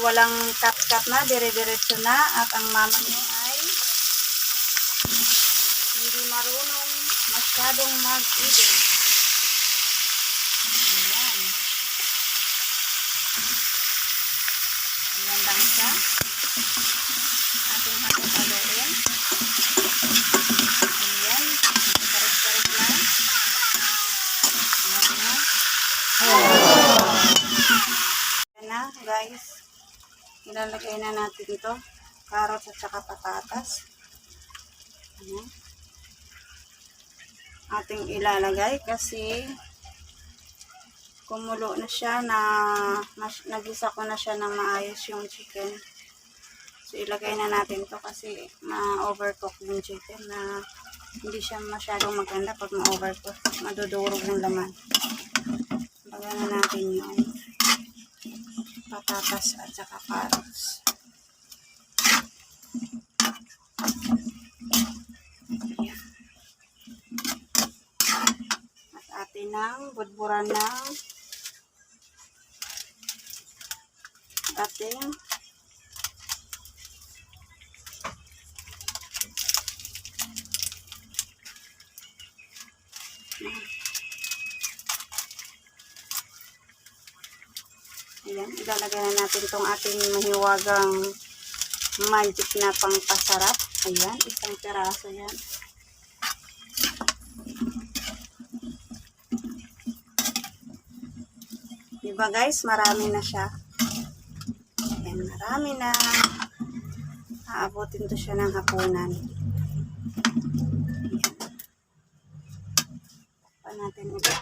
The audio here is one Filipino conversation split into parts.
walang cut-cut na, dire-diretso na. At ang mama niyo ay hindi marunong masyadong mag-edit. Ayan. Ayan lang siya. Ating halo-haloin. Ayan. Karag-karag na. Na. Ayan na, guys. Ilalagay na natin ito. Carrots at saka patatas. Ayan. Ating ilalagay kasi kumulo na siya na mas, nagisa ko na siya na maayos yung chicken. So, ilagay na natin to kasi ma-overcook yung chicken na hindi siya masyadong maganda pag ma-overcook. Madudurog yung laman. Lagyan na natin yung patatas at saka carrots. At atin ng budburan ng ating Ayan, ilalagay na natin itong ating mahiwagang magic na pangpasarap. Ayan, isang piraso yan. Diba guys, marami na siya. Ayan, marami na. Aabutin to siya ng hapunan. Ayan. Pa natin ulit.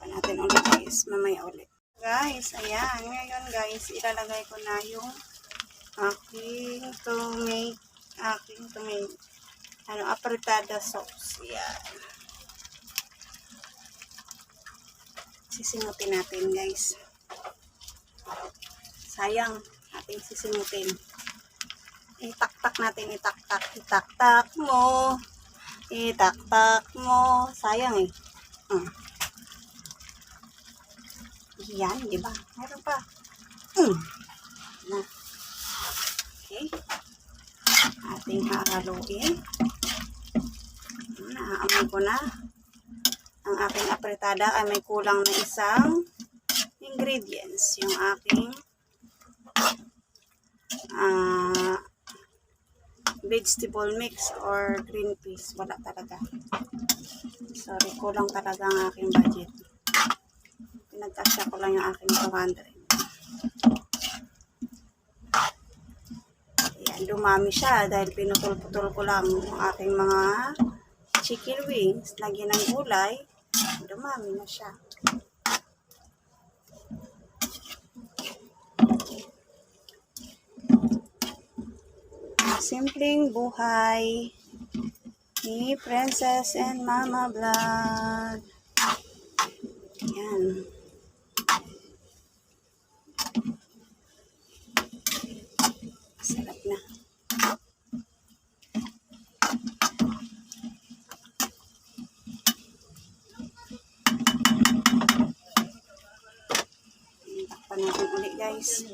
Pa natin ulit guys, mamaya ulit. Guys, ayan. Ngayon guys, ilalagay ko na yung aking tomato, aking tomato, ano, apretada sauce. Ayan. Sisimutin natin guys. Sayang, ating sisimutin. Itaktak natin, itaktak, itaktak mo. Itaktak mo. Sayang eh. Hmm. Yan, di ba? Meron pa. Mm. Na. Okay. Ating hahaluin. Naamoy ko na. Ang aking apretada ay may kulang na isang ingredients. Yung aking ah vegetable mix or green peas. Wala talaga. Sorry, kulang talaga ang aking budget pinagkasya ko lang yung aking 200. Ayan, dumami siya dahil pinutol-putol ko lang yung aking mga chicken wings. Lagyan ng gulay, dumami na siya. Simpleng buhay ni Princess and Mama Vlog. Ayan. Sarap na. Takpan natin ulit guys.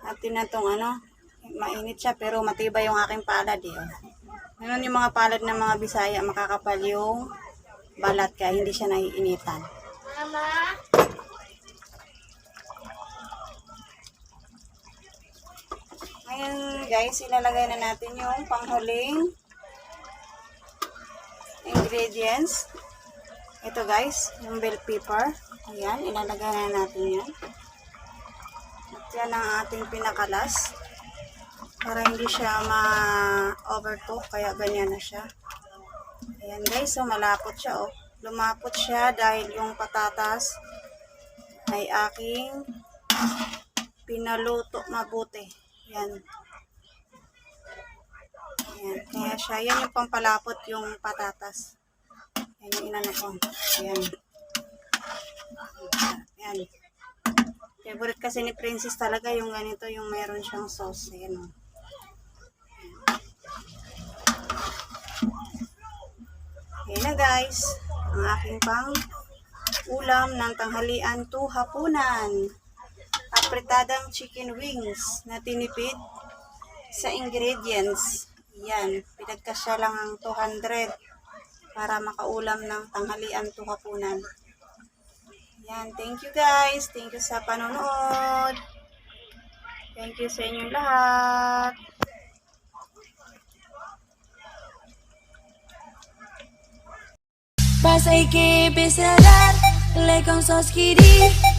Atin na tong ano, mainit siya pero matibay yung aking palad eh. Ganun yung mga palad ng mga Bisaya, makakapal yung balat kaya hindi siya naiinitan. Mama? Ngayon guys, ilalagay na natin yung panghuling ingredients. Ito guys, yung bell pepper. Ayan, ilalagay na natin yan. At yan ang ating pinakalas. Para hindi siya ma-overcook, kaya ganyan na siya. Ayan guys, so malapot siya oh. Lumapot siya dahil yung patatas ay aking pinaluto mabuti. Yan. Yan. Kaya siya, yan yung pampalapot yung patatas. Yan yung inano ko. Yan. Yan. Favorite kasi ni Princess talaga yung ganito, yung meron siyang sauce. Yan o. Yan na guys. Ang aking pang ulam ng tanghalian to hapunan. Apretadang chicken wings na tinipid sa ingredients. Yan, pinagkasya lang ang 200 para makaulam ng tanghalian to hapunan. Yan, thank you guys. Thank you sa panonood. Thank you sa inyong lahat. pasa que empecé a darle con sus giris.